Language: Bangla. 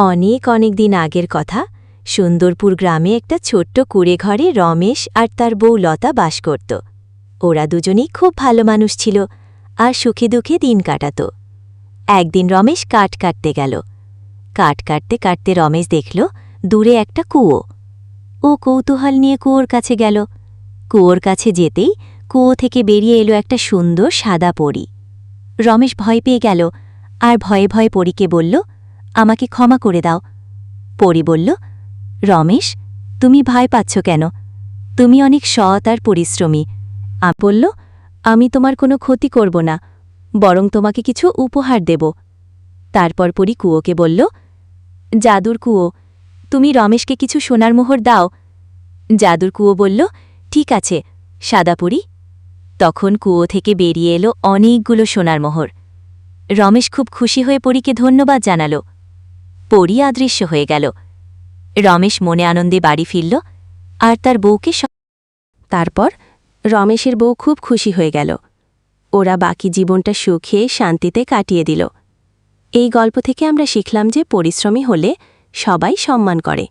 অনেক অনেক দিন আগের কথা, সুন্দরপুর গ্রামে একটা ছোট্ট কুড়ে ঘরে রমেশ আর তার বউ লতা বাস করত। ওরা দুজনেই খুব ভালো মানুষ ছিল আর সুখে দুঃখে দিন কাটাত। একদিন রমেশ কাঠ কাটতে গেল। কাঠ কাটতে কাটতে রমেশ দেখল দূরে একটা কুয়ো। ও কৌতূহল নিয়ে কুয়োর কাছে গেল। কুয়োর কাছে যেতেই কুয়ো থেকে বেরিয়ে এলো একটা সুন্দর সাদা পরী। রমেশ ভয় পেয়ে গেল আর ভয়ে ভয়ে পরীকে বলল আমাকে ক্ষমা করে দাও। পরি বলল, রমেশ, তুমি ভয় পাচ্ছ কেন? তুমি অনেক সৎ আর পরিশ্রমী। আ বলল, আমি তোমার কোনো ক্ষতি করব না, বরং তোমাকে কিছু উপহার দেব। তারপর পরি কুয়োকে বলল, জাদুর কুয়ো, তুমি রমেশকে কিছু সোনার মোহর দাও। জাদুর কুয়ো বলল, ঠিক আছে সাদাপুরি তখন কুয়ো থেকে বেরিয়ে এলো অনেকগুলো সোনার মোহর। রমেশ খুব খুশি হয়ে পরীকে ধন্যবাদ জানাল। পরী আদৃশ্য হয়ে গেল। রমেশ মনে আনন্দে বাড়ি ফিরল, আর তার বউকে তারপর রমেশের বউ খুব খুশি হয়ে গেল। ওরা বাকি জীবনটা সুখে শান্তিতে কাটিয়ে দিল। এই গল্প থেকে আমরা শিখলাম যে পরিশ্রমী হলে সবাই সম্মান করে।